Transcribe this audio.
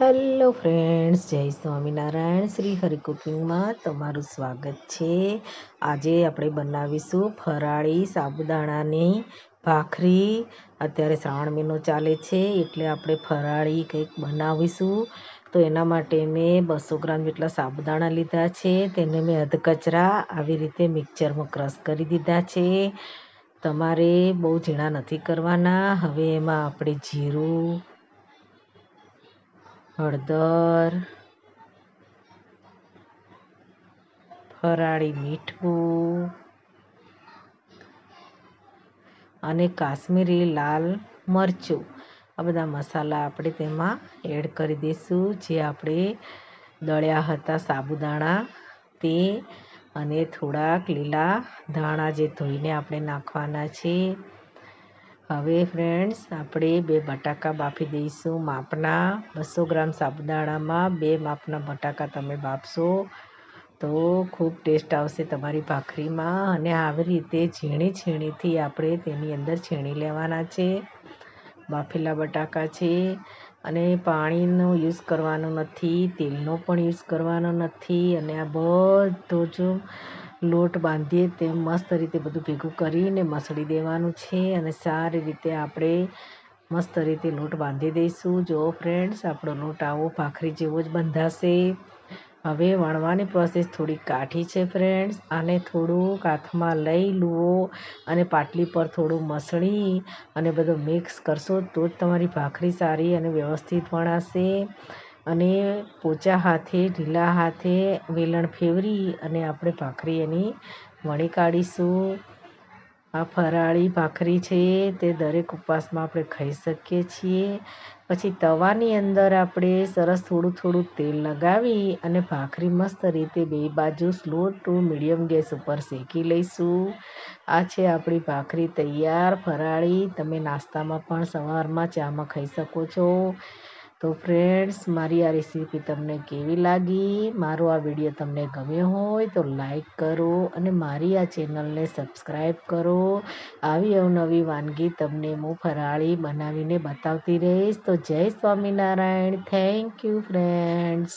Hello friends જય સ્વામિનારાયણ, શ્રી હરિ કુકિંગમાં તમારું સ્વાગત છે. આજે આપણે બનાવીશું ફરાળી સાબુદાણાની ભાખરી. અત્યારે શ્રાવણ મહિનો ચાલે છે, એટલે આપણે ફરાળી કંઈક બનાવીશું. તો એના માટે મેં બસો ગ્રામ જેટલા સાબુદાણા લીધા છે, તેને મેં અધકચરા આવી રીતે મિક્સરમાં ક્રશ કરી દીધા છે. તમારે બહુ ઝીણા નથી કરવાના, હવે એમાં આપણે જીરું હળદર, ફરાળી મીઠું અને કાશ્મીરી લાલ મરચું. આ બધા મસાલા આપણે તેમાં એડ કરી દઈશું. જે આપણે દળ્યા હતા સાબુદાણા તે અને થોડાક લીલા ધાણા જે ધોઈને આપણે નાખવાના છે. હવે ફ્રેન્ડ્સ આપણે બે બટાકા બાફી દઈશું માપના. બસો ગ્રામ સાબુદાણામાં બે માપના બટાકા તમે બાફશો તો ખૂબ ટેસ્ટ આવશે તમારી ભાખરીમાં. અને આવી રીતે ઝીણી છીણીથી આપણે તેની અંદર છીણી લેવાના છે. બાફેલા બટાકા છે. અને પાણીનો યુઝ કરવાનો નથી, તેલનો પણ યુઝ કરવાનો નથી. અને આ બધો જ લોટ બાંધીએ તેમ મસ્ત રીતે બધું ભેગું કરીને મસળી દેવાનું છે અને સારી રીતે આપણે મસ્ત રીતે લોટ બાંધી દઈશું. જો ફ્રેન્ડ્સ આપણો લોટ આવો ભાખરી જેવો જ બંધાશે. હવે વણવાની પ્રોસેસ થોડી કાઠી છે ફ્રેન્ડ્સ આને થોડું હાથમાં લઈ લો અને પાટલી પર થોડું મસળી અને બધું મિક્સ કરશો તો જ તમારી ભાખરી સારી અને વ્યવસ્થિત વણાશે. અને પોચા હાથે, ઢીલા હાથે વેલણ ફેવરી અને આપણે ભાખરી એની વણી કાઢીશું. આ ફરાળી ભાખરી છે તે દરેક ઉપવાસમાં આપણે ખાઈ શકીએ છીએ. પછી તવાની અંદર આપણે સરસ થોડું થોડું તેલ લગાવી અને ભાખરી મસ્ત રીતે બે બાજુ સ્લો ટુ મીડિયમ ગેસ ઉપર શેકી લઈશું. આ છે આપણી ભાખરી તૈયાર ફરાળી. તમે નાસ્તામાં પણ સવારમાં ચામાં ખાઈ શકો છો. તો ફ્રેન્ડ્સ મારી આ રેસીપી તમને કેવી લાગી? મારો આ વીડિયો તમને ગમ્યો હોય તો લાઈક કરો અને મારી આ ચેનલને સબસ્ક્રાઈબ કરો. આવી અવનવી વાનગી તમને હું ફરાળી બનાવીને બતાવતી રહીશ. તો જય સ્વામિનારાયણ. Thank you friends